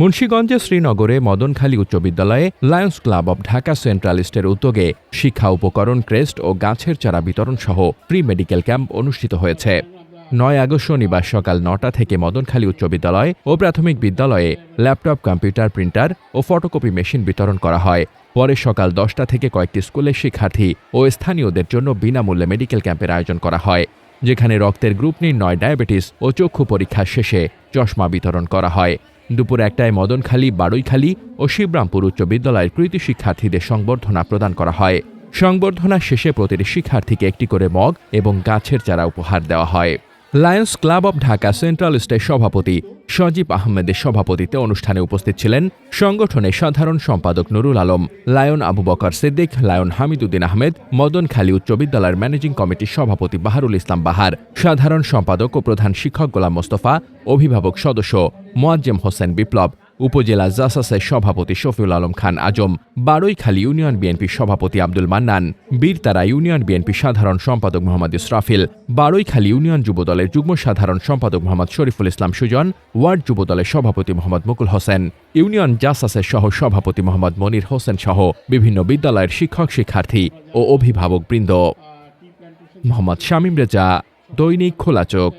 মুন্সীগঞ্জে শ্রীনগরে মদনখালী উচ্চ বিদ্যালয়ে লায়ন্স ক্লাব অব ঢাকা সেন্ট্রালিস্টের উদ্যোগে শিক্ষা উপকরণ ক্রেস্ট ও গাছের চারা বিতরণ সহ প্রি মেডিকেল ক্যাম্প অনুষ্ঠিত হয়েছে। নয় আগস্ট শনিবার সকাল নটা থেকে মদনখালী উচ্চ বিদ্যালয় ও প্রাথমিক বিদ্যালয়ে ল্যাপটপ, কম্পিউটার, প্রিন্টার ও ফটোকপি মেশিন বিতরণ করা হয়। পরে সকাল দশটা থেকে কয়েকটি স্কুলের শিক্ষার্থী ও স্থানীয়দের জন্য বিনামূল্যে মেডিকেল ক্যাম্পের আয়োজন করা হয়, যেখানে রক্তের গ্রুপ নির্ণয়, ডায়াবেটিস ও চক্ষু পরীক্ষা শেষে চশমা বিতরণ করা হয়। দুপুর একটায় মদনখালী বারৈখালী ও শিবরামপুর উচ্চ বিদ্যালয়ের কৃতি শিক্ষার্থীদের সংবর্ধনা প্রদান করা হয়। সংবর্ধনা শেষে প্রতিটি শিক্ষার্থীকে একটি করে মগ এবং গাছের চারা উপহার দেওয়া হয়। Lions Club of Dhaka central state সভাপতি সজীব আহমেদের সভাপতিতে অনুষ্ঠানে উপস্থিত ছিলেন সংগঠনের সাধারণ সম্পাদক নুরুল আলম, লায়ন আবু বকর সিদ্দিক, লায়ন হামিদুদ্দিন আহমেদ মদনখালী উচ্চ বিদ্যালয়ের ম্যানেজিং কমিটির সভাপতি বাহারুল ইসলাম বাহার, সাধারণ সম্পাদক ও প্রধান শিক্ষক গোলাম মোস্তফা, অভিভাবক সদস্য মোয়াজ্জেম হোসেন বিপ্লব উপজেলা জাসাসের সভাপতি শফিউল আলম খান আজম বারৈখালী ইউনিয়ন বিএনপির সভাপতি আব্দুল মান্নান, বীরতারা ইউনিয়ন বিএনপি সাধারণ সম্পাদক মোহাম্মদ ইসরাফিল বারৈখালী ইউনিয়ন যুবদলের যুগ্ম সাধারণ সম্পাদক মোহাম্মদ শরীফুল ইসলাম সুজন, ওয়ার্ড যুবদলের সভাপতি মোহাম্মদ মুকুল হোসেন, ইউনিয়ন জাসাসের সহ সভাপতি মোহাম্মদ মনির হোসেন সহ বিভিন্ন বিদ্যালয়ের শিক্ষক শিক্ষার্থী ও অভিভাবকবৃন্দ। মোহাম্মদ শামীম রেজা, দৈনিক খোলা চোখ।